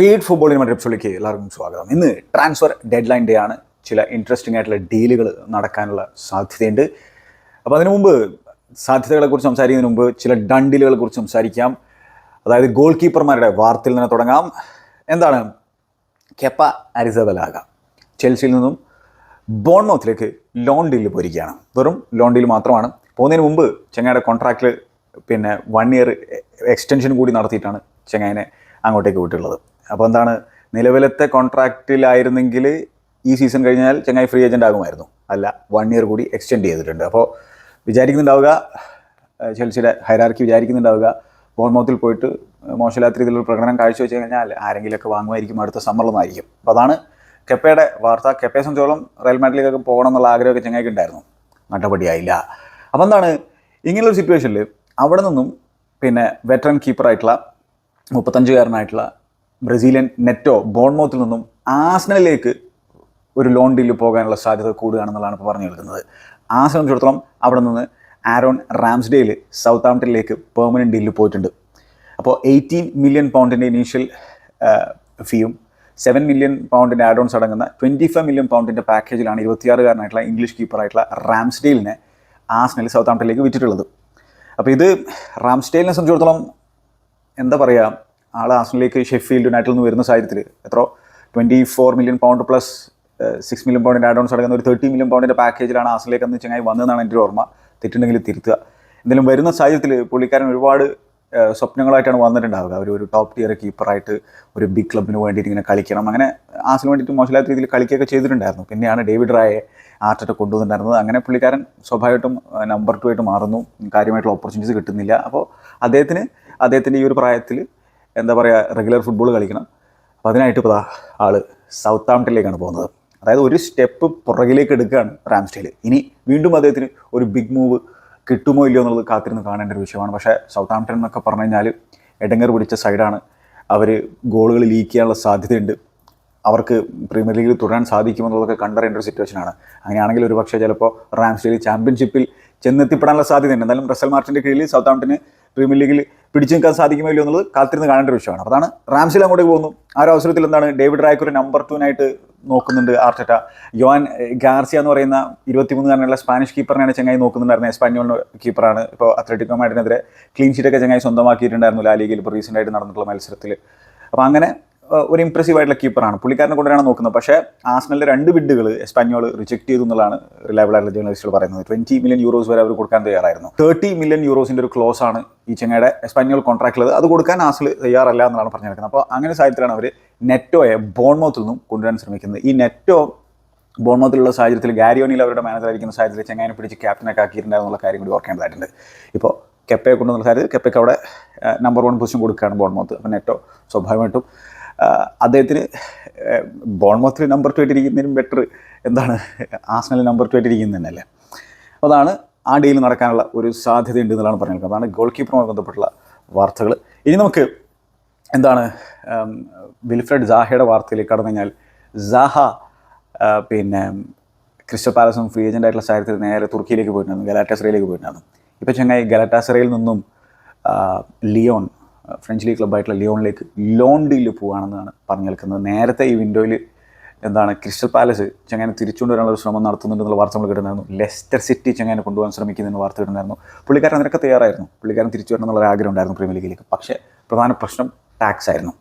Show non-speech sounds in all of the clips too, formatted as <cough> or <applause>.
Feed ഫുട്ബോളിന് മറ്റൊരു എപ്പിസോഡിലേക്ക് എല്ലാവർക്കും സ്വാഗതം. ഇന്ന് ട്രാൻസ്ഫർ ഡെഡ് ലൈൻ ഡേ ആണ്. ചില ഇൻട്രസ്റ്റിംഗ് ആയിട്ടുള്ള ഡീലുകൾ നടക്കാനുള്ള സാധ്യതയുണ്ട്. അപ്പോൾ അതിനു മുമ്പ് സാധ്യതകളെക്കുറിച്ച് സംസാരിക്കുന്നതിന് മുമ്പ് ചില ഡൺ ഡീലുകളെ കുറിച്ച് സംസാരിക്കാം. അതായത് ഗോൾ കീപ്പർമാരുടെ വാർത്തയിൽ നിന്ന് തുടങ്ങാം. എന്താണ്? കെപ്പ അരിസബലാഗ ചെൽസിയിൽ നിന്നും ബോൺമൗത്തിലേക്ക് ലോൺ ഡീലിൽ പോയിരിക്കുകയാണ്. വെറും ലോൺ ഡീൽ മാത്രമാണ്. പോകുന്നതിന് മുമ്പ് ചെങ്ങായുടെ കോൺട്രാക്റ്റിൽ പിന്നെ വൺ ഇയർ എക്സ്റ്റൻഷൻ കൂടി നടത്തിയിട്ടാണ് ചെങ്ങായനെ അങ്ങോട്ടേക്ക് വിട്ടിട്ടുള്ളത്. അപ്പോൾ എന്താണ് നിലവിലത്തെ കോൺട്രാക്റ്റിലായിരുന്നെങ്കിൽ ഈ സീസൺ കഴിഞ്ഞാൽ ചെങ്ങായി ഫ്രീ ഏജന്റ് ആകുമായിരുന്നു. അല്ല വൺ ഇയർ കൂടി എക്സ്റ്റെൻഡ് ചെയ്തിട്ടുണ്ട്. അപ്പോൾ വിചാരിക്കുന്നുണ്ടാവുക ചെൽസിയുടെ ഹൈറാർക്കി വിചാരിക്കുന്നുണ്ടാവുക ബോൺമൗത്തിൽ പോയിട്ട് മോശമില്ലാത്ത രീതിയിലുള്ള പ്രകടനം കാഴ്ചവെച്ച് കഴിഞ്ഞാൽ ആരെങ്കിലുമൊക്കെ വാങ്ങുമായിരിക്കും അടുത്ത സമ്മർദ്ദമായിരിക്കും അപ്പോൾ അതാണ് കെപ്പയുടെ വാർത്ത. കെപ്പയെ സംബന്ധിച്ചോളം റയൽ മാഡ്രിഡിലേക്കൊക്കെ പോകണം എന്നുള്ള ആഗ്രഹമൊക്കെ ചെങ്ങായിക്ക് ഉണ്ടായിരുന്നു. നടപടിയായില്ല. അപ്പോൾ എന്താണ് ഇങ്ങനെയുള്ള സിറ്റുവേഷനിൽ അവിടെ നിന്നും പിന്നെ വെറ്ററൻ കീപ്പറായിട്ടുള്ള മുപ്പത്തഞ്ചുകാരനായിട്ടുള്ള ബ്രസീലിയൻ നെറ്റോ ബോൺമൗത്തിൽ നിന്നും ആസ്നലിലേക്ക് ഒരു ലോൺ ഡീലിൽ പോകാനുള്ള സാധ്യത കൂടുകയാണെന്നുള്ളതാണ് ഇപ്പോൾ പറഞ്ഞു കേൾക്കുന്നത്. ആ സംബന്ധിച്ചിടത്തോളം അവിടെ നിന്ന് ആരോൺ റാംസ്ഡേയിൽ സൗത്ത് ആംപ്ടണിലേക്ക് പെർമനന്റ് ഡീലിൽ പോയിട്ടുണ്ട്. അപ്പോൾ എയ്റ്റീൻ മില്യൺ പൗണ്ടിന്റെ ഇനീഷ്യൽ ഫീയും സെവൻ മില്യൺ പൗണ്ടിന്റെ ആഡോൺസ് അടങ്ങുന്ന ട്വന്റി ഫൈവ് മില്യൺ പൗണ്ടിന്റെ പാക്കേജിലാണ് ഇരുപത്തിയാറുകാരനായിട്ടുള്ള ഇംഗ്ലീഷ് കീപ്പറായിട്ടുള്ള റാംസ്ഡേലിനെ ആസ്നൽ സൗത്ത് ആംപ്ടണിലേക്ക് വിറ്റിട്ടുള്ളത്. അപ്പോൾ ഇത് റാംസ്ഡെയിലിനെ സംബന്ധിച്ചിടത്തോളം എന്താ പറയുക ആൾ ആസ്നലിലേക്ക് ഷെഫീൽഡ് യുണൈറ്റിൽ നിന്ന് വരുന്ന സാഹചര്യത്തിൽ എത്ര twenty four million pound plus six million പൗണ്ടിന്റെ add ons അടങ്ങുന്ന ഒരു തേർട്ടി മില്യൺ പൗണ്ടിന്റെ പാക്കേജിലാണ് ആസ്നലിലേക്ക് അന്ന് ചങ്ങായി വന്നതെന്നാണ് എന്റെ ഓർമ്മ. തെറ്റുണ്ടെങ്കിൽ തിരുത്തുക. എന്തായാലും വരുന്ന സാഹചര്യത്തിൽ പുള്ളിക്കാരൻ ഒരുപാട് സ്വപ്നങ്ങളായിട്ടാണ് വന്നിട്ടുണ്ടാവുക. ഒരു ഒരു ടോപ്പ് ടിയർ കീപ്പറായിട്ട് ഒരു ബിഗ് ക്ലബിന് വേണ്ടിയിട്ട് ഇങ്ങനെ കളിക്കണം. അങ്ങനെ ആസിന് വേണ്ടിയിട്ട് മോശമില്ലാത്ത രീതിയിൽ കളിക്കുകയൊക്കെ ചെയ്തിട്ടുണ്ടായിരുന്നു. പിന്നെയാണ് ഡേവിഡ് റായെ ആർട്ടറ്റ കൊണ്ടുവന്നിട്ടുണ്ടായിരുന്നത്. അങ്ങനെ പുള്ളിക്കാരൻ സ്വാഭാവികമായിട്ടും നമ്പർ ടു ആയിട്ട് മാറുന്നു. കാര്യമായിട്ടുള്ള ഓപ്പർച്യൂണിറ്റീസ് കിട്ടുന്നില്ല. അപ്പോൾ അദ്ദേഹത്തിന് അദ്ദേഹത്തിന്റെ ഈ ഒരു പ്രായത്തിൽ എന്താ പറയുക റെഗുലർ ഫുട്ബോൾ കളിക്കണം. അപ്പോൾ അതിനായിട്ട് ഇപ്പോൾ ആൾ സൗത്ത് ആംപ്ടണിലേക്കാണ് പോകുന്നത്. അതായത് ഒരു സ്റ്റെപ്പ് പുറകിലേക്ക് എടുക്കുകയാണ് റാംസ്റ്റൈൽ. ഇനി വീണ്ടും അദ്ദേഹത്തിന് ഒരു ബിഗ് മൂവ് കിട്ടുമോ ഇല്ലയോ എന്നുള്ളത് കാത്തിരുന്ന് കാണേണ്ട ഒരു വിഷയമാണ്. പക്ഷേ സൗത്ത് ആംപ്ടൺ എന്നൊക്കെ പറഞ്ഞു കഴിഞ്ഞാൽ എടങ്ങർ പിടിച്ച സൈഡാണ് അവർ ഗോളുകൾ ലീക്ക് ചെയ്യാനുള്ള സാധ്യതയുണ്ട്. അവർക്ക് പ്രീമിയർ ലീഗിൽ തുടരാൻ സാധിക്കുമെന്നുള്ളതൊക്കെ കണ്ടറിയേണ്ട ഒരു സിറ്റുവേഷനാണ് അങ്ങനെയാണെങ്കിൽ ഒരു പക്ഷേ ചിലപ്പോൾ റാംസ്റ്റൈൽ ചാമ്പ്യൻഷിപ്പിൽ ചെന്നെത്തിപ്പെടാനുള്ള സാധ്യതയുണ്ട്. എന്തായാലും റസൽ മാർട്ടിന്റെ കീഴിൽ സൗത്ത് ആംപ്ടന് പ്രീമിയർ ലീഗിൽ പിടിച്ചു നിൽക്കാൻ സാധിക്കുമോ ഇല്ലയോ എന്നുള്ളത് കാത്തിരുന്ന് കാണേണ്ട ഒരു വിഷയമാണ്. അതാണ് റാംസിൽ അങ്ങോട്ട് പോകുന്നു. ആ ഒരു അവസരത്തിൽ എന്താണ് ഡേവിഡ് റായ്ക്ക് ഒരു നമ്പർ ടൂനായിട്ട് നോക്കുന്നുണ്ട് ആർട്ടറ്റ. യോൻ ഗാർസിയ എന്ന് പറയുന്ന ഇരുപത്തിമൂന്നുകാരനുള്ള സ്പാനിഷ് കീപ്പറിനെയാണ് ചെങ്ങായി നോക്കുന്നുണ്ടായിരുന്നത് എസ്പാന്യോൾ കീപ്പറാണ്. ഇപ്പോൾ അത്ലറ്റിക്കോ മാഡിനെതിരെ ക്ലീൻ ഷീറ്റൊക്കെ ചെങ്ങായി സ്വന്തമാക്കിയിട്ടുണ്ടായിരുന്നു ലാ ലീഗിൽ ഇപ്പോൾ റീസെന്റ് ആയിട്ട് നടന്നിട്ടുള്ള മത്സരത്തിൽ അപ്പോൾ അങ്ങനെ ഒരു ഇംപ്രസീവ് ആയിട്ടുള്ള കീപ്പറാണ് പുള്ളിക്കാരനെ കൊണ്ടുവരാണ് നോക്കുന്നത്. പക്ഷേ ആസ്നലിലെ രണ്ട് ബിഡുകൾ എസ്പാനിയോൾ റിജക്ട് ചെയ്തു എന്നുള്ളതാണ് റിലയബിൾ ആയിട്ടുള്ള ജേർണലിസ്റ്റുകൾ പറയുന്നത്. ട്വന്റി മില്യൺ യൂറോസ് വരെ അവർ കൊടുക്കാൻ തയ്യാറായിരുന്നു. തേർട്ടി മില്യൺ യൂറോസിന്റെ ഒരു ക്ലോസ് ആണ് ഈ ചെങ്ങയുടെ എസ്പാന്യോൾ കോൺട്രാക്റ്റിൽ അത് കൊടുക്കാൻ ആസിൽ തയ്യാറല്ല എന്നാണ് പറഞ്ഞിരിക്കുന്നത്. അപ്പോൾ അങ്ങനെ സാഹചര്യത്തിലാണ് അവർ നെറ്റോയെ ബോൺമൗത്തിൽ നിന്നും കൊണ്ടുവരാൻ ശ്രമിക്കുന്നത്. ഈ നെറ്റോ ബോൺമൗത്തിലുള്ള സാഹചര്യത്തിൽ ഗാരിയോണിൽ അവരുടെ മാനേജറായിരിക്കുന്ന സാഹചര്യത്തിൽ ചെങ്ങാനെ പിടിച്ച് ക്യാപ്റ്റനൊക്കെ ആക്കിയിട്ടുണ്ടായിരുന്നുള്ള കാര്യം കൂടി ഓർക്കേണ്ടതായിട്ടുണ്ട്. ഇപ്പോൾ കെപ്പയെ കൊണ്ടുവന്ന സാഹചര്യത്തിൽ കെപ്പയ്ക്ക് അവിടെ നമ്പർ വൺ പൊസിഷൻ കൊടുക്കുകയാണ് ബോൺമൗത്ത് അപ്പോൾ നെറ്റോ സ്വാഭാവികമായിട്ടും അദ്ദേഹത്തിന് ബോൺമോത്തിൽ നമ്പർ ടു ആയിട്ടിരിക്കുന്നതിനും ബെറ്റർ എന്താണ്? ആസ്നൽ നമ്പർ ടു ആയിട്ടിരിക്കുന്നത് അതാണ് ആ ഡീൽ നടക്കാനുള്ള ഒരു സാധ്യതയുണ്ട് എന്നുള്ളതാണ് പറഞ്ഞത്. അതാണ് ഗോൾ കീപ്പറുമായി ബന്ധപ്പെട്ടുള്ള വാർത്തകൾ ഇനി നമുക്ക് എന്താണ് വിൽഫ്രഡ് ജാഹയുടെ വാർത്തയിലേക്ക് കടന്നു കഴിഞ്ഞാൽ ജാഹ പിന്നെ ക്രിസ്റ്റൽ പാലസും ഫ്രീ ഏജന്റ് ആയിട്ടുള്ള സാഹചര്യത്തിൽ നേരെ തുർക്കിയിലേക്ക് പോയിട്ടുണ്ടായിരുന്നു ഗലാറ്റാസറയിലേക്ക് പോയിട്ടുണ്ടായിരുന്നു. ഇപ്പോൾ ചങ്ങായി ഗലാറ്റാസറയിൽ നിന്നും ലിയോൺ ഫ്രഞ്ച് ലീഗ് ക്ലബ്ബായിട്ടുള്ള ലിയോണിലേക്ക് ലോൺ ഡീലിൽ പോവുകയാണെന്നാണ് പറഞ്ഞു കേൾക്കുന്നത്. നേരത്തെ ഈ വിൻഡോയിൽ എന്താണ് ക്രിസ്റ്റൽ പാലസ് ചെങ്ങനെ തിരിച്ചുകൊണ്ടുവരാനുള്ള ഒരു ശ്രമം നടത്തുന്നുണ്ടെന്നുള്ള വാർത്ത നമ്മൾ കിട്ടുന്നായിരുന്നു ലെസ്റ്റർ സിറ്റി ചെങ്ങനെ കൊണ്ടുപോകാൻ ശ്രമിക്കുന്നതെന്ന് വാർത്ത കിട്ടുന്നായിരുന്നു പുള്ളിക്കാരൻ അതിനൊക്കെ തയ്യാറായിരുന്നു. പുള്ളിക്കാരൻ തിരിച്ചു വരണം എന്നുള്ള ആഗ്രഹം ഉണ്ടായിരുന്നു പ്രീമിയർ ലീഗിലേക്ക്. പക്ഷേ പ്രധാന പ്രശ്നം ടാക്സ് ആയിരുന്നു.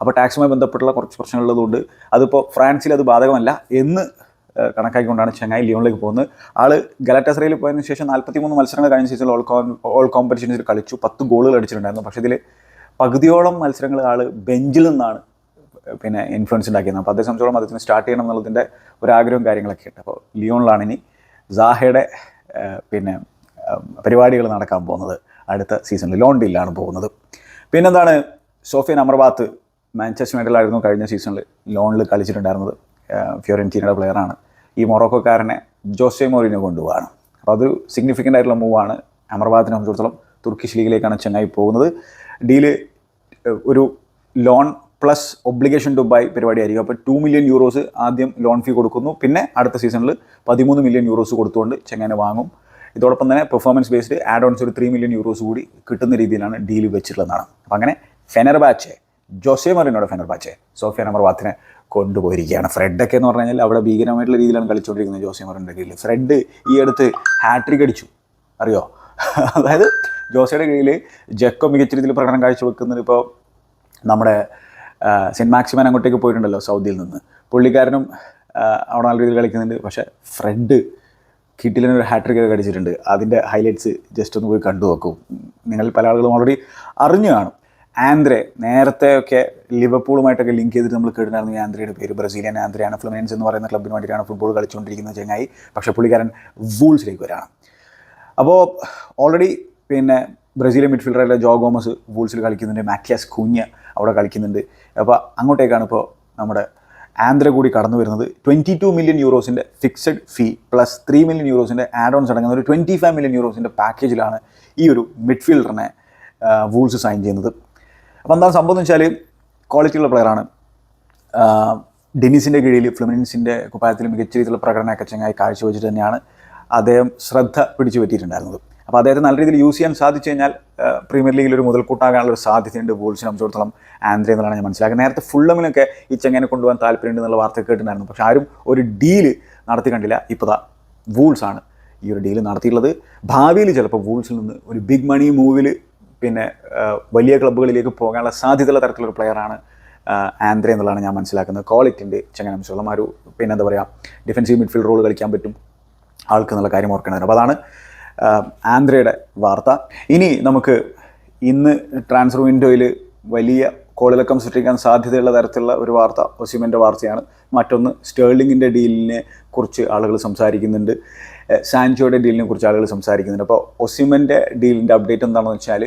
അപ്പോൾ ടാക്സുമായി ബന്ധപ്പെട്ടുള്ള കുറച്ച് പ്രശ്നങ്ങളുള്ളതുകൊണ്ട് അതിപ്പോൾ ഫ്രാൻസിൽ അത് ബാധകമല്ല എന്ന് കണക്കാക്കിക്കൊണ്ടാണ് ചെങ്ങായി ലിയോണിലേക്ക് പോകുന്നത്. ആൾ ഗലാറ്റസറയിൽ പോയതിന് ശേഷം നാൽപ്പത്തി മൂന്ന് മത്സരങ്ങൾ കഴിഞ്ഞ സീസണിൽ ഓൾ ഓൾ കോമ്പറ്റീഷൻസിൽ കളിച്ചു. പത്ത് ഗോളുകൾ അടിച്ചിട്ടുണ്ടായിരുന്നു. പക്ഷേ ഇതിൽ പകുതിയോളം മത്സരങ്ങൾ ആൾ ബെഞ്ചിൽ നിന്നാണ് പിന്നെ ഇൻഫ്ലുവൻസ് ഉണ്ടാക്കിയത്. അപ്പോൾ അതേ സംബന്ധിച്ചോളം അദ്ദേഹത്തിന് സ്റ്റാർട്ട് ചെയ്യണം എന്നുള്ളതിന്റെ ഒരാഗ്രഹവും കാര്യങ്ങളൊക്കെ ഉണ്ട്. അപ്പോൾ ലിയോണിലാണ് ഇനി സാഹയുടെ പിന്നെ പരിപാടികൾ നടക്കാൻ പോകുന്നത്. അടുത്ത സീസണിൽ ലോൺ ഡീലാണ് പോകുന്നത്. പിന്നെന്താണ്? സോഫിയൻ അമർബാത്ത് മാഞ്ചസ്റ്റർ യുണൈറ്റഡിലായിരുന്നു കഴിഞ്ഞ സീസണിൽ ലോണിൽ കളിച്ചിട്ടുണ്ടായിരുന്നത്. ഏഹ്, ഫിയോറന്റീനയുടെ പ്ലെയറാണ് ഈ മൊറോക്കോക്കാരനെ ജോസെ മോറിനെ കൊണ്ടുപോവാണ്. അപ്പോൾ അതൊരു സിഗ്നിഫിക്കന്റ് ആയിട്ടുള്ള മൂവാണ് അമർബാദിനെ സംബന്ധിച്ചിടത്തോളം തുർക്കിഷ് ലീഗിലേക്കാണ് ചെങ്ങായി പോകുന്നത്. ഡീൽ ഒരു loan plus obligation to buy പരിപാടിയായിരിക്കും. അപ്പോൾ ടു മില്യൺ യൂറോസ് ആദ്യം ലോൺ ഫീ കൊടുക്കുന്നു. പിന്നെ അടുത്ത സീസണിൽ പതിമൂന്ന് മില്യൺ യൂറോസ് കൊടുത്തുകൊണ്ട് ചെങ്ങനെ വാങ്ങും. ഇതോടൊപ്പം തന്നെ പെർഫോമൻസ് ബേസ്ഡ് ആഡ് ഓൺസ് ഒരു ത്രീ മില്യൺ യൂറോസ് കൂടി കിട്ടുന്ന രീതിയിലാണ് ഡീൽ വെച്ചിട്ടുള്ളതാണ്. അപ്പോൾ അങ്ങനെ ഫെനർബാച്ചെ ജോസെ മറിനോട് ഫെനർബാച്ചെ നമ്പർ വാത്തിനെ കൊണ്ടുപോയിരിക്കുകയാണ്. ഫ്രെഡൊക്കെ എന്ന് പറഞ്ഞു കഴിഞ്ഞാൽ അവിടെ ഭീകരമായിട്ടുള്ള രീതിയിലാണ് കളിച്ചുകൊണ്ടിരിക്കുന്നത് ജോസെ മറിന്റെ കീഴിൽ ഫ്രെഡ് ഈ അടുത്ത് ഹാട്രിക് അടിച്ചു. അറിയോ? <laughs> അതായത് ജോസയുടെ കീഴിൽ ജക്കോ മികച്ച രീതിയിൽ പ്രകടനം കാഴ്ചവെക്കുന്നത് ഇപ്പോൾ നമ്മുടെ സെന്റ് മാക്സിമൻ അങ്ങോട്ടേക്ക് പോയിട്ടുണ്ടല്ലോ സൗദിയിൽ നിന്ന്. പുള്ളിക്കാരനും അവിടെ നല്ല രീതിയിൽ കളിക്കുന്നുണ്ട്. പക്ഷേ ഫ്രെഡ് കിട്ടിലിന് ഒരു ഹാട്രിക് ഒക്കെ കടിച്ചിട്ടുണ്ട് അതിന്റെ ഹൈലൈറ്റ്സ് ജസ്റ്റ് ഒന്ന് പോയി കണ്ടു നോക്കും നിങ്ങൾ പല ആളുകളും ഓൾറെഡി അറിഞ്ഞു കാണും. ആന്ധ്രെ. നേരത്തെ ഒക്കെ ലിവർപൂളുമായിട്ടൊക്കെ ലിങ്ക് ചെയ്തിട്ട് നമ്മൾ കേട്ടിട്ടുണ്ടായിരുന്നു ഈ ആന്ധ്രയുടെ പേര്. ബ്രസീലിയൻ ആന്ധ്രയാണ്. ഫ്ലുമിനൻസ് എന്ന് പറയുന്ന ക്ലബിന് വേണ്ടിയിട്ടാണ് ഫുട്ബോൾ കളിച്ചുകൊണ്ടിരിക്കുന്നത് ചെങ്ങായി. പക്ഷേ പുള്ളിക്കാരൻ വൂൾസിലേക്ക് വരാണ്. അപ്പോൾ ഓൾറെഡി പിന്നെ ബ്രസീലിയൻ മിഡ്ഫീൽഡറായ ജോ ഗോമസ് വൂൾസിൽ കളിക്കുന്നുണ്ട്. മാറ്റിയാസ് കുഞ്ഞ് അവിടെ കളിക്കുന്നുണ്ട്. അപ്പോൾ അങ്ങോട്ടേക്കാണ് ഇപ്പോൾ നമ്മുടെ ആന്ധ്ര കൂടി കടന്നു വരുന്നത്. Twenty two million യൂറോസിന്റെ fixed fee plus three million യൂറോസിന്റെ ആഡ് ഓൺസ് അടങ്ങുന്ന ഒരു ട്വന്റി ഫൈവ് മില്യൺ യൂറോസിന്റെ പാക്കേജിലാണ് ഈ ഒരു മിഡ്ഫീൽഡറിനെ വൂൾസ് സൈൻ ചെയ്യുന്നത്. അപ്പോൾ എന്താണ് സംഭവം എന്ന് വെച്ചാൽ ക്വാളിറ്റിയുള്ള പ്ലെയറാണ് ഡെനീസിന്റെ കീഴിൽ ഫ്ലുമിനൻസിന്റെ കുപ്പായത്തിൽ മികച്ച രീതിയിലുള്ള പ്രകടനമൊക്കെ ചങ്ങായി കാഴ്ചവെച്ചിട്ട് തന്നെയാണ് അദ്ദേഹം ശ്രദ്ധ പിടിച്ചു പറ്റിയിട്ടുണ്ടായിരുന്നത് അപ്പോൾ അദ്ദേഹത്തെ നല്ല രീതിയിൽ യൂസ് ചെയ്യാൻ സാധിച്ചു കഴിഞ്ഞാൽ പ്രീമിയർ ലീഗിൽ ഒരു മുതൽക്കൂട്ടാകാനുള്ള ഒരു സാധ്യതയുണ്ട് ബോൾസിനെ സംബന്ധിച്ചിടത്തോളം. ആന്ധ്ര എന്നുള്ളതാണ് ഞാൻ മനസ്സിലാക്കുക നേരത്തെ ഫുള്ളമിനൊക്കെ ഈ ചെങ്ങനെ കൊണ്ടുപോകാൻ താല്പര്യമുണ്ട് എന്നുള്ള വാർത്ത കേട്ടിട്ടുണ്ടായിരുന്നു. പക്ഷേ ആരും ഒരു ഡീൽ നടത്തി കണ്ടില്ല. ഇപ്പോൾ ദാ വൂൾസാണ് ഈ ഒരു ഡീൽ നടത്തിയിട്ടുള്ളത്. ഭാവിയിൽ ചിലപ്പോൾ വൂൾസിൽ നിന്ന് ഒരു ബിഗ് മണി മൂവിൽ പിന്നെ വലിയ ക്ലബ്ബുകളിലേക്ക് പോകാനുള്ള സാധ്യതയുള്ള തരത്തിലൊരു പ്ലെയറാണ് ആന്ധ്ര എന്നുള്ളതാണ് ഞാൻ മനസ്സിലാക്കുന്നത്. ക്വാളിറ്റി ഉണ്ട് ചെങ്ങനെ ഒരു പിന്നെ എന്താ പറയുക ഡിഫൻസീവ് മിഡ്ഫീൽഡ് റോൾ കളിക്കാൻ പറ്റും ആൾക്ക് എന്നുള്ള കാര്യം ഓർക്കേണ്ടത് അപ്പോൾ അതാണ് ആന്ധ്രയുടെ വാർത്ത. ഇനി നമുക്ക് ഇന്ന് ട്രാൻസ്ഫർ വിൻഡോയിൽ വലിയ കോളിളക്കം സൃഷ്ടിക്കാൻ സാധ്യതയുള്ള തരത്തിലുള്ള ഒരു വാർത്ത ഒസിമന്റെ വാർത്തയാണ്. മറ്റൊന്ന് സ്റ്റേർലിങ്ങിന്റെ ഡീലിനെ കുറിച്ച് ആളുകൾ സംസാരിക്കുന്നുണ്ട്. സാൻചോയുടെ ഡീലിനെ കുറിച്ച് ആളുകൾ സംസാരിക്കുന്നുണ്ട്. അപ്പോൾ ഒസിമന്റെ ഡീലിന്റെ അപ്ഡേറ്റ് എന്താണെന്ന് വെച്ചാൽ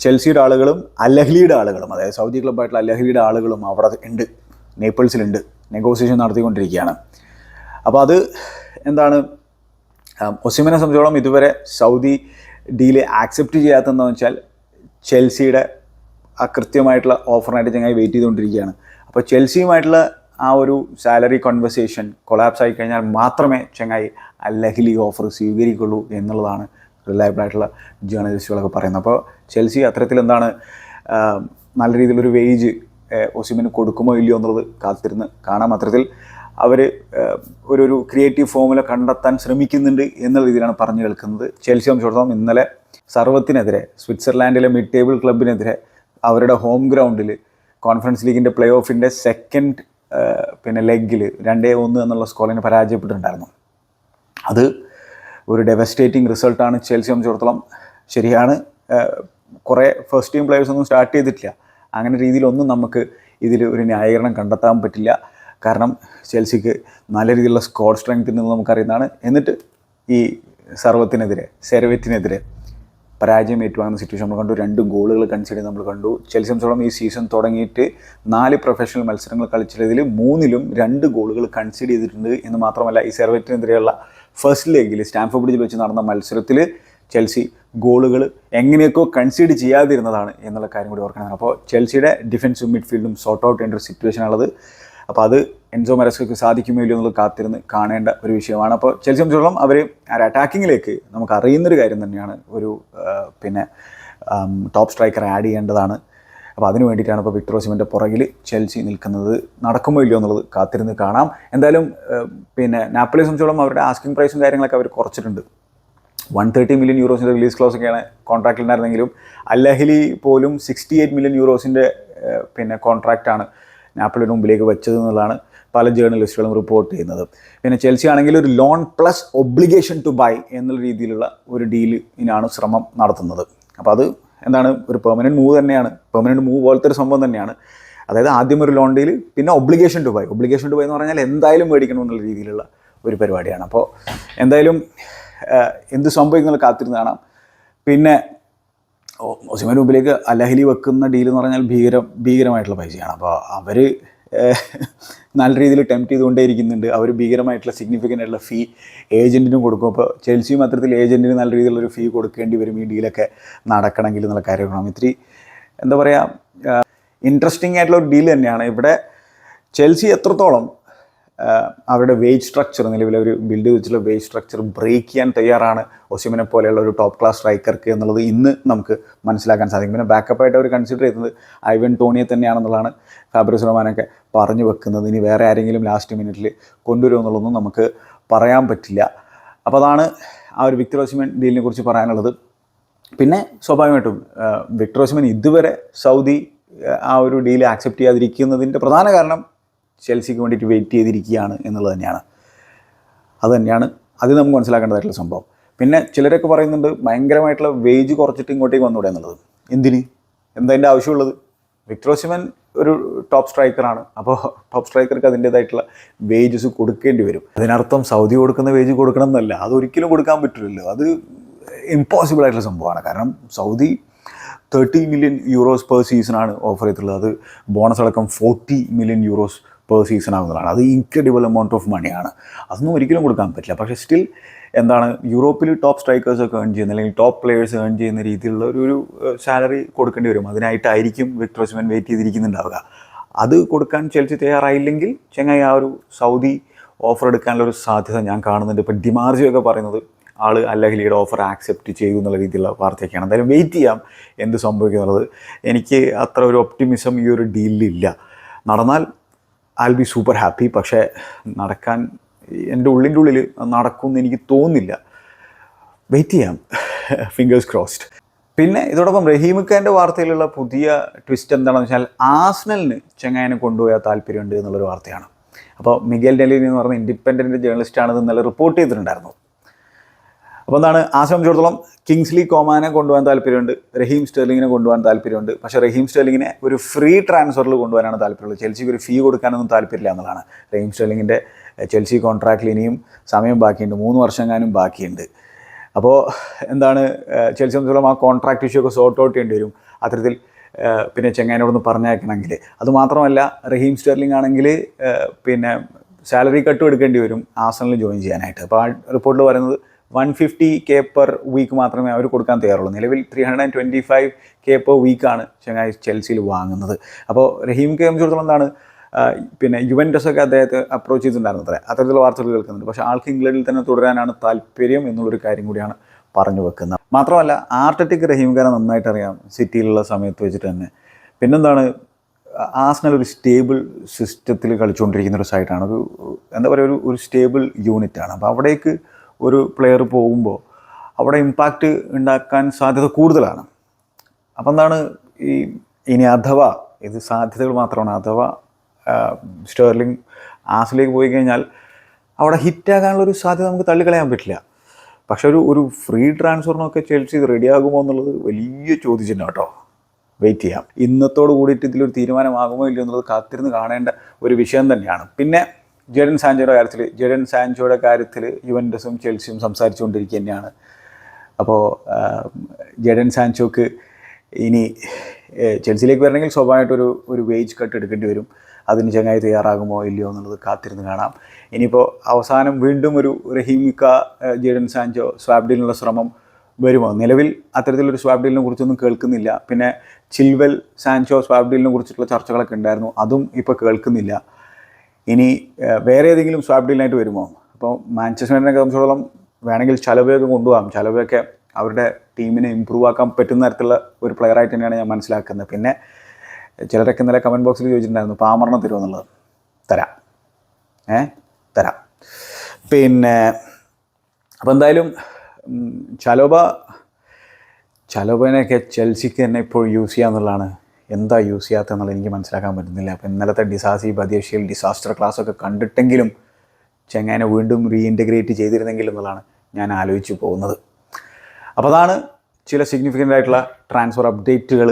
ചെൽസിയുടെ ആളുകളും അലഹ്ലിയുടെ ആളുകളും അതായത് സൗദി ക്ലബ്ബായിട്ടുള്ള അലഹ്ലിയുടെ ആളുകളും അവിടെ ഉണ്ട്. നേപ്പിൾസിലുണ്ട്. നെഗോസിയേഷൻ നടത്തിക്കൊണ്ടിരിക്കുകയാണ്. അപ്പോൾ അത് എന്താണ്? ഒസിമിനെ സംബന്ധിച്ചോളം ഇതുവരെ സൗദി ഡീൽ ആക്സെപ്റ്റ് ചെയ്യാത്തതെന്ന് വെച്ചാൽ ചെൽസിയുടെ ആ കൃത്യമായിട്ടുള്ള ഓഫറിനായിട്ട് ചങ്ങായി വെയിറ്റ് ചെയ്തുകൊണ്ടിരിക്കുകയാണ്. അപ്പോൾ ചെൽസിയുമായിട്ടുള്ള ആ ഒരു സാലറി കോൺവെർസേഷൻ കൊളാപ്സ് ആയി കഴിഞ്ഞാൽ മാത്രമേ ചങ്ങായി അല്ലഹ്ലി ഓഫർ സ്വീകരിക്കുള്ളൂ എന്നുള്ളതാണ് റിലയബിൾ ആയിട്ടുള്ള ജേർണലിസ്റ്റുകളൊക്കെ പറയുന്നത്. അപ്പോൾ ചെൽസി അത്തരത്തിൽ എന്താണ് നല്ല രീതിയിലൊരു വേജ് ഒസിമിന് കൊടുക്കുമോ ഇല്ലയോ എന്നുള്ളത് കാത്തിരുന്ന് കാണാം. അത്തരത്തിൽ അവർ ഒരു ഒരു ക്രിയേറ്റീവ് ഫോമുല കണ്ടെത്താൻ ശ്രമിക്കുന്നുണ്ട് എന്നുള്ള രീതിയിലാണ് പറഞ്ഞു കേൾക്കുന്നത്. ചെൽസി സംബന്ധിച്ചിടത്തോളം ഇന്നലെ സർവത്തിനെതിരെ സ്വിറ്റ്സർലാൻഡിലെ മിഡ് ടേബിൾ ക്ലബിനെതിരെ അവരുടെ ഹോം ഗ്രൗണ്ടിൽ കോൺഫറൻസ് ലീഗിന്റെ പ്ലേ ഓഫിന്റെ സെക്കൻഡ് പിന്നെ ലെഗിൽ രണ്ടേ ഒന്ന് എന്നുള്ള സ്കോളിന് പരാജയപ്പെട്ടിട്ടുണ്ടായിരുന്നു. അത് ഒരു ഡെവസ്റ്റേറ്റിംഗ് റിസൾട്ടാണ് ചെൽസി സംബന്ധിച്ചിടത്തോളം ശരിയാണ്. കുറേ ഫസ്റ്റ് ടീം പ്ലെയേഴ്സ് ഒന്നും സ്റ്റാർട്ട് ചെയ്തിട്ടില്ല. അങ്ങനെ രീതിയിലൊന്നും നമുക്ക് ഇതിൽ ഒരു ന്യായീകരണം കണ്ടെത്താൻ പറ്റില്ല. കാരണം ചെൽസിക്ക് നല്ല രീതിയിലുള്ള സ്കോഡ് സ്ട്രെങ്ത് ഉണ്ടെന്ന് നമുക്കറിയുന്നതാണ്. എന്നിട്ട് ഈ സർവത്തിനെതിരെ സെർവറ്റിനെതിരെ പരാജയം ഏറ്റുവാങ്ങുന്ന സിറ്റുവേഷൻ നമ്മൾ കണ്ടു. രണ്ട് ഗോളുകൾ കൺസിഡർ നമ്മൾ കണ്ടു. ചെൽസിയംസോളം ഈ സീസൺ തുടങ്ങിയിട്ട് നാല് പ്രൊഫഷണൽ മത്സരങ്ങൾ കളിച്ചതിൽ മൂന്നിലും രണ്ട് ഗോളുകൾ കൺസിഡർ ചെയ്തിട്ടുണ്ട് എന്ന് മാത്രമല്ല ഈ സെർവറ്റിനെതിരെയുള്ള ഫസ്റ്റ് ലെഗിൽ സ്റ്റാൻഫോർഡ് ബ്രിഡ്ജിൽ വെച്ച് നടന്ന മത്സരത്തിൽ ചെൽസി ഗോളുകൾ എങ്ങനെയൊക്കെ കൺസീഡ് ചെയ്യാതിരുന്നതാണ് എന്നുള്ള കാര്യം കൂടി ഓർക്കണം. അപ്പോൾ ചെൽസിയുടെ ഡിഫൻസും മിഡ്ഫീൽഡും സോർട്ട് ഔട്ട് ചെയ്യേണ്ട ഒരു ഉള്ളത് അപ്പോൾ അത് എൻസോ മെറസ്കൾക്ക് സാധിക്കുമോ ഇല്ലയോ എന്നുള്ളത് കാത്തിരുന്ന് കാണേണ്ട ഒരു വിഷയമാണ്. അപ്പോൾ ചെൽസി സംബന്ധിച്ചോളം അവർ ആ അറ്റാക്കിങ്ങിലേക്ക് നമുക്ക് അറിയുന്നൊരു കാര്യം തന്നെയാണ് ഒരു പിന്നെ ടോപ്പ് സ്ട്രൈക്കർ ആഡ് ചെയ്യേണ്ടതാണ്. അപ്പോൾ അതിന് വേണ്ടിയിട്ടാണ് ഇപ്പോൾ വിക്ടർ ഓസിമന്റെ പുറകിൽ ചെൽസി നിൽക്കുന്നത്. നടക്കുമോ ഇല്ലയോ എന്നുള്ളത് കാത്തിരുന്ന് കാണാം. എന്തായാലും പിന്നെ നാപ്പിളെ സംബന്ധിച്ചോളം അവരുടെ ആസ്കിംഗ് പ്രൈസും കാര്യങ്ങളൊക്കെ അവർ കുറച്ചിട്ടുണ്ട്. വൺ തേർട്ടി മില്യൺ യൂറോസിന്റെ റിലീസ് ക്ലോസ് ഒക്കെയാണ് കോൺട്രാക്റ്റിൽ ഉണ്ടായിരുന്നെങ്കിലും അല്ലഹലി പോലും സിക്സ്റ്റി എയ്റ്റ് മില്യൺ യൂറോസിന്റെ പിന്നെ കോൺട്രാക്റ്റാണ് നാപ്പിളിന് മുമ്പിലേക്ക് വെച്ചത് എന്നുള്ളതാണ് പല ജേർണലിസ്റ്റുകളും റിപ്പോർട്ട് ചെയ്യുന്നത്. പിന്നെ ചെൽസി ആണെങ്കിൽ ഒരു loan plus obligation to buy എന്നുള്ള രീതിയിലുള്ള ഒരു ഡീലിനാണ് ശ്രമം നടത്തുന്നത്. അപ്പോൾ അത് എന്താണ് ഒരു പെർമനന്റ് മൂവ് തന്നെയാണ്. പെർമനന്റ് മൂവ് പോലത്തെ ഒരു സംഭവം തന്നെയാണ്. അതായത് ആദ്യം ഒരു ലോൺ ഡീൽ പിന്നെ obligation to buy obligation to buy എന്ന് പറഞ്ഞാൽ എന്തായാലും മേടിക്കണം എന്നുള്ള രീതിയിലുള്ള ഒരു പരിപാടിയാണ്. അപ്പോൾ എന്തായാലും എന്ത് സംഭവിക്കുന്നത് കാത്തിരുന്ന് കാണാം പിന്നെ ഒസിമന്റെ മുമ്പിലേക്ക് അലഹലി വെക്കുന്ന ഡീൽ എന്ന് പറഞ്ഞാൽ ഭീകരം ഭീകരമായിട്ടുള്ള പൈസയാണ്. അപ്പോൾ അവർ നല്ല രീതിയിൽ ടെംപ്റ്റ് ചെയ്തുകൊണ്ടേയിരിക്കുന്നുണ്ട്. അവർ ഭീകരമായിട്ടുള്ള സിഗ്നിഫിക്കന്റ് ആയിട്ടുള്ള ഫീ ഏജന്റിനും കൊടുക്കും. അപ്പോൾ ചെൽസിയും അത്തരത്തിൽ ഏജന്റിന് നല്ല രീതിയിലുള്ളൊരു ഫീ കൊടുക്കേണ്ടി വരും ഈ ഡീലൊക്കെ നടക്കണമെങ്കിൽ എന്നുള്ള കാര്യമാണ്. ഇത്തിരി എന്താ പറയുക ഇൻട്രസ്റ്റിംഗ് ആയിട്ടുള്ള ഒരു ഡീൽ തന്നെയാണ്. ഇവിടെ ചെൽസി എത്രത്തോളം അവരുടെ വേജ് സ്ട്രക്ചർ നിലവിൽ അവർ ബിൽഡ് വെച്ചുള്ള വേജ് സ്ട്രക്ചർ ബ്രേക്ക് ചെയ്യാൻ തയ്യാറാണ് ഒസിമിനെ പോലെയുള്ള ഒരു ടോപ്പ് ക്ലാസ് സ്ട്രൈക്കർക്ക് എന്നുള്ളത് ഇന്ന് നമുക്ക് മനസ്സിലാക്കാൻ സാധിക്കും. പിന്നെ ബാക്കപ്പായിട്ട് അവർ കൺസിഡർ ചെയ്യുന്നത് ഐവൻ ടോണിയെ തന്നെയാണെന്നുള്ളതാണ് ഫാബ്രിസ് റഹ്മാനൊക്കെ പറഞ്ഞു വെക്കുന്നത്. ഇനി വേറെ ആരെങ്കിലും ലാസ്റ്റ് മിനിറ്റിൽ കൊണ്ടുവരുമെന്നുള്ളതൊന്നും നമുക്ക് പറയാൻ പറ്റില്ല. അപ്പോൾ അതാണ് ആ ഒരു വിക്ടർ ഓസിമൻ ഡീലിനെ കുറിച്ച് പറയാനുള്ളത്. പിന്നെ സ്വാഭാവികമായിട്ടും വിക്ടർ ഓസിമൻ ഇതുവരെ സൗദി ആ ഒരു ഡീൽ ആക്സെപ്റ്റ് ചെയ്യാതിരിക്കുന്നതിന്റെ പ്രധാന കാരണം ചെൽസിക്ക് വേണ്ടിയിട്ട് വെയിറ്റ് ചെയ്തിരിക്കുകയാണ് എന്നുള്ളത് തന്നെയാണ്. അത് തന്നെയാണ് അത് നമുക്ക് മനസ്സിലാക്കേണ്ടതായിട്ടുള്ള സംഭവം. പിന്നെ ചിലരൊക്കെ പറയുന്നുണ്ട് ഭയങ്കരമായിട്ടുള്ള വേജ് കുറച്ചിട്ട് ഇങ്ങോട്ടേക്ക് വന്നൂടെ എന്നുള്ളത്. എന്തിന്? എന്താ അതിന്റെ ആവശ്യമുള്ളത്? വിക്ടർ ഓസിമൻ ഒരു ടോപ്പ് സ്ട്രൈക്കറാണ് അപ്പോൾ ടോപ്പ് സ്ട്രൈക്കർക്ക് അതിന്റേതായിട്ടുള്ള വേജസ് കൊടുക്കേണ്ടി വരും. അതിനർത്ഥം സൗദി കൊടുക്കുന്ന വേജ് കൊടുക്കണം എന്നല്ല. അതൊരിക്കലും കൊടുക്കാൻ പറ്റില്ലല്ലോ. അത് ഇമ്പോസിബിൾ ആയിട്ടുള്ള സംഭവമാണ്. കാരണം Saudi thirty million euros per സീസണാണ് ഓഫർ ചെയ്തിട്ടുള്ളത്. അത് ബോണസ് അടക്കം forty million euros per season ആകുന്നതാണ് അത് ഇൻക്രെഡിബിൾ എമൗണ്ട് ഓഫ് മണിയാണ് അതൊന്നും ഒരിക്കലും കൊടുക്കാൻ പറ്റില്ല. പക്ഷേ സ്റ്റിൽ എന്താണ് യൂറോപ്പിൽ ടോപ്പ് സ്ട്രൈക്കേഴ്സ് ഒക്കെ ഏൺ ചെയ്യുന്ന അല്ലെങ്കിൽ ടോപ്പ് പ്ലെയേഴ്സ് ഏൺ ചെയ്യുന്ന രീതിയിലുള്ള ഒരു സാലറി കൊടുക്കേണ്ടി വരും. അതിനായിട്ടായിരിക്കും വിക്ടർ സിമൻ വെയിറ്റ് ചെയ്തിരിക്കുന്നുണ്ടാവുക. അത് കൊടുക്കാൻ ചെൽസി തയ്യാറായില്ലെങ്കിൽ ചെങ്ങായി ആ ഒരു സൗദി ഓഫർ എടുക്കാനുള്ള ഒരു സാധ്യത ഞാൻ കാണുന്നുണ്ട്. ഇപ്പം ഡിമാർജി ഒക്കെ പറയുന്നത് ആൾ അല്ലഹലിയുടെ ഓഫർ ആക്സെപ്റ്റ് ചെയ്തു എന്നുള്ള രീതിയിലുള്ള വാർത്തയൊക്കെയാണ്. എന്തായാലും വെയിറ്റ് ചെയ്യാം എന്ത് സംഭവിക്കുന്നുള്ളത് എനിക്ക് അത്ര ഒരു ഒപ്റ്റിമിസം ഈ ഒരു ഡീലിലില്ല നടന്നാൽ ഐ ബി സൂപ്പർ ഹാപ്പി പക്ഷേ നടക്കാൻ എന്റെ ഉള്ളിന്റെ ഉള്ളിൽ നടക്കുമെന്ന് എനിക്ക് തോന്നുന്നില്ല. വെയിറ്റ് ചെയ്യാം. ഫിംഗേഴ്സ് ക്രോസ്ഡ് പിന്നെ ഇതോടൊപ്പം റഹീമിക്കാന്റെ വാർത്തയിലുള്ള പുതിയ ട്വിസ്റ്റ് എന്താണെന്ന് വെച്ചാൽ ആസ്നലിന് ചെങ്ങായനെ കൊണ്ടുപോയാൽ താല്പര്യമുണ്ട് എന്നുള്ളൊരു വാർത്തയാണ്. അപ്പോൾ മിഗേൽ ഡെലിനി എന്ന് പറഞ്ഞ ഇൻഡിപെൻഡന്റ് ജേർണലിസ്റ്റാണ് ഇത് ഇന്നലെ റിപ്പോർട്ട് ചെയ്തിട്ടുണ്ടായിരുന്നു. അപ്പോൾ എന്താണ്? ആ സംബന്ധിച്ചിടത്തോളം കിങ്സ്ലി കോമാനെ കൊണ്ടുപോകാൻ താല്പര്യമുണ്ട്. റഹീം സ്റ്റെർലിങ്ങിനെ കൊണ്ടുപോകാൻ താല്പര്യമുണ്ട്. പക്ഷേ റഹീം സ്റ്റെർലിങ്ങിനെ ഒരു ഫ്രീ ട്രാൻസ്ഫറിൽ കൊണ്ടുപോകാനാണ് താല്പര്യമുള്ളത്. ചെൽസിക്ക് ഒരു ഫീ കൊടുക്കാനൊന്നും താല്പര്യമില്ല എന്നുള്ളതാണ്. റഹീം സ്റ്റെർലിങ്ങിന്റെ ചെൽസി കോൺട്രാക്റ്റിൽ ഇനിയും സമയം ബാക്കിയുണ്ട്. മൂന്ന് വർഷം വർഷങ്ങാനും ബാക്കിയുണ്ട്. അപ്പോൾ എന്താണ് ചെൽസി സംബന്ധിച്ചോളം ആ കോൺട്രാക്ട് ഇഷ്യൂ ഒക്കെ സോർട്ട് ഔട്ട് ചെയ്യേണ്ടി വരും. അത്തരത്തിൽ പിന്നെ ചെങ്ങാനോടൊന്ന് പറഞ്ഞയക്കണമെങ്കിൽ. അതുമാത്രമല്ല റഹീം സ്റ്റെർലിംഗ് ആണെങ്കിൽ പിന്നെ സാലറി കട്ടും എടുക്കേണ്ടി വരും ആസണിൽ ജോയിൻ ചെയ്യാനായിട്ട്. അപ്പോൾ ആ റിപ്പോർട്ടിൽ പറയുന്നത് one fifty K per week മാത്രമേ അവർ കൊടുക്കാൻ തയ്യാറുള്ളൂ. നിലവിൽ three hundred and twenty five K per വീക്കാണ് ചെങ്ങായി ചെൽസിയിൽ വാങ്ങുന്നത്. അപ്പോൾ റഹീമിനെ സംബന്ധിച്ചിടത്തോളം എന്താണ് പിന്നെ യുവന്റസ് ഒക്കെ അദ്ദേഹത്തെ അപ്രോച്ച് ചെയ്തിട്ടുണ്ടായിരുന്നു അത്ര. അത്തരത്തിലുള്ള വാർത്തകൾ കേൾക്കുന്നുണ്ട്. പക്ഷേ ആൾക്ക് ഇംഗ്ലണ്ടിൽ തന്നെ തുടരാനാണ് താല്പര്യം എന്നുള്ളൊരു കാര്യം കൂടിയാണ് പറഞ്ഞു വെക്കുന്നത്. മാത്രമല്ല ആർട്ടറ്റിക് റഹീംഖാനെ നന്നായിട്ട് അറിയാം സിറ്റിയിലുള്ള സമയത്ത് വെച്ചിട്ട് തന്നെ. പിന്നെന്താണ് ആസ്നൽ ഒരു സ്റ്റേബിൾ സിസ്റ്റത്തിൽ കളിച്ചുകൊണ്ടിരിക്കുന്ന ഒരു സൈഡാണ്. ഒരു എന്താ പറയുക ഒരു ഒരു സ്റ്റേബിൾ യൂണിറ്റാണ്. അപ്പോൾ അവിടേക്ക് ഒരു പ്ലെയർ പോകുമ്പോൾ അവിടെ ഇമ്പാക്റ്റ് ഉണ്ടാക്കാൻ സാധ്യത കൂടുതലാണ്. അപ്പം എന്താണ് ഈ ഇനി അഥവാ ഇത് സാധ്യതകൾ മാത്രമാണ്. അഥവാ സ്റ്റേർലിംഗ് ആസിലേക്ക് പോയി കഴിഞ്ഞാൽ അവിടെ ഹിറ്റാകാനുള്ള ഒരു സാധ്യത നമുക്ക് തള്ളിക്കളയാൻ പറ്റില്ല. പക്ഷെ ഒരു ഒരു ഫ്രീ ട്രാൻസ്ഫറിനൊക്കെ ചെൽസി റെഡിയാകുമോ എന്നുള്ളത് വലിയ ചോദ്യചിഹ്നം കേട്ടോ. വെയിറ്റ് ചെയ്യാം. ഇന്നത്തോട് കൂടിയിട്ട് ഇതിലൊരു തീരുമാനമാകുമോ ഇല്ലയോ എന്നുള്ളത് കാത്തിരുന്ന് കാണേണ്ട ഒരു വിഷയം തന്നെയാണ്. പിന്നെ ജെഡൻ സാൻചോയുടെ കാര്യത്തിൽ ജെഡൻ സാൻചോയുടെ കാര്യത്തിൽ യുവൻഡസും ചെൽസിയും സംസാരിച്ചുകൊണ്ടിരിക്കുക തന്നെയാണ് അപ്പോൾ ജഡൻ സാൻചോക്ക് ഇനി ചെൽസിയിലേക്ക് വരണമെങ്കിൽ സ്വാഭാവികമായിട്ടൊരു ഒരു വേജ് കട്ട് എടുക്കേണ്ടി വരും. അതിന് ചങ്ങായി തയ്യാറാകുമോ ഇല്ലയോ എന്നുള്ളത് കാത്തിരുന്ന് കാണാം. ഇനിയിപ്പോൾ അവസാനം വീണ്ടും ഒരു റഹീമിക്ക ജെഡൻ ജഡൻ സാൻചോ സ്വാബ് ഡീലിനുള്ള ശ്രമം വരുമോ? നിലവിൽ അത്തരത്തിലൊരു സ്വാബ്ഡീലിനെ കുറിച്ചൊന്നും കേൾക്കുന്നില്ല. പിന്നെ ചിൽവെൽ സാൻചോ സ്വാബ്ഡീലിനെ കുറിച്ചിട്ടുള്ള ചർച്ചകളൊക്കെ ഉണ്ടായിരുന്നു. അതും ഇപ്പോൾ കേൾക്കുന്നില്ല. ഇനി വേറെ ഏതെങ്കിലും സ്വാബ് ഡീലിനായിട്ട് വരുമോ? അപ്പോൾ മാഞ്ചസ്റ്റർ യുണൈറ്റഡിനെ സംബന്ധിച്ചിടത്തോളം വേണമെങ്കിൽ ചലവയൊക്കെ കൊണ്ടുപോകാം. ചലവയൊക്കെ അവരുടെ ടീമിനെ ഇമ്പ്രൂവ് ആക്കാൻ പറ്റുന്ന തരത്തിലുള്ള ഒരു പ്ലെയർ ആയിട്ട് തന്നെയാണ് ഞാൻ മനസ്സിലാക്കുന്നത്. പിന്നെ ചിലരൊക്കെ ഇന്നലെ കമന്റ് ബോക്സിൽ ചോദിച്ചിട്ടുണ്ടായിരുന്നു പാമറിനെ തരുമോ എന്നുള്ളത്? തരാം. ഏ? തരാം. പിന്നെ അപ്പോൾ എന്തായാലും ചലോബ ചലോബനെയൊക്കെ ചെൽസിക്ക് തന്നെ ഇപ്പോൾ യൂസ് ചെയ്യാന്നുള്ളതാണ് എന്താ യൂസ് ചെയ്യാത്തതെന്നുള്ളത് എനിക്ക് മനസ്സിലാക്കാൻ പറ്റുന്നില്ല. അപ്പോൾ ഇന്നലത്തെ ഡിസാസി ബദേഷ്യയിൽ ഡിസാസ്റ്റർ ക്ലാസ് ഒക്കെ കണ്ടിട്ടെങ്കിലും ചെങ്ങാനെ വീണ്ടും റീഇന്റഗ്രേറ്റ് ചെയ്തിരുന്നെങ്കിൽ എന്നുള്ളതാണ് ഞാൻ ആലോചിച്ചു പോകുന്നത്. അപ്പോൾ അതാണ് ചില സിഗ്നിഫിക്കന്റ് ആയിട്ടുള്ള ട്രാൻസ്ഫർ അപ്ഡേറ്റുകൾ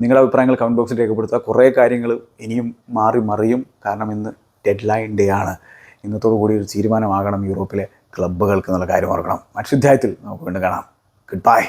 നിങ്ങളുടെ അഭിപ്രായങ്ങൾ കമന്റ് ബോക്സിൽ രേഖപ്പെടുത്തുക. കുറേ കാര്യങ്ങൾ ഇനിയും മാറി മറിയും. കാരണം ഇന്ന് ഡെഡ് ലൈൻ ഡേ ആണ്. ഇന്നത്തോടു കൂടി ഒരു തീരുമാനമാകണം യൂറോപ്പിലെ ക്ലബ്ബുകൾക്ക് എന്നുള്ള കാര്യം ഓർക്കണം. മറ്റൊരു അധ്യായത്തിൽ നമുക്ക് വീണ്ടും കാണാം. Good bye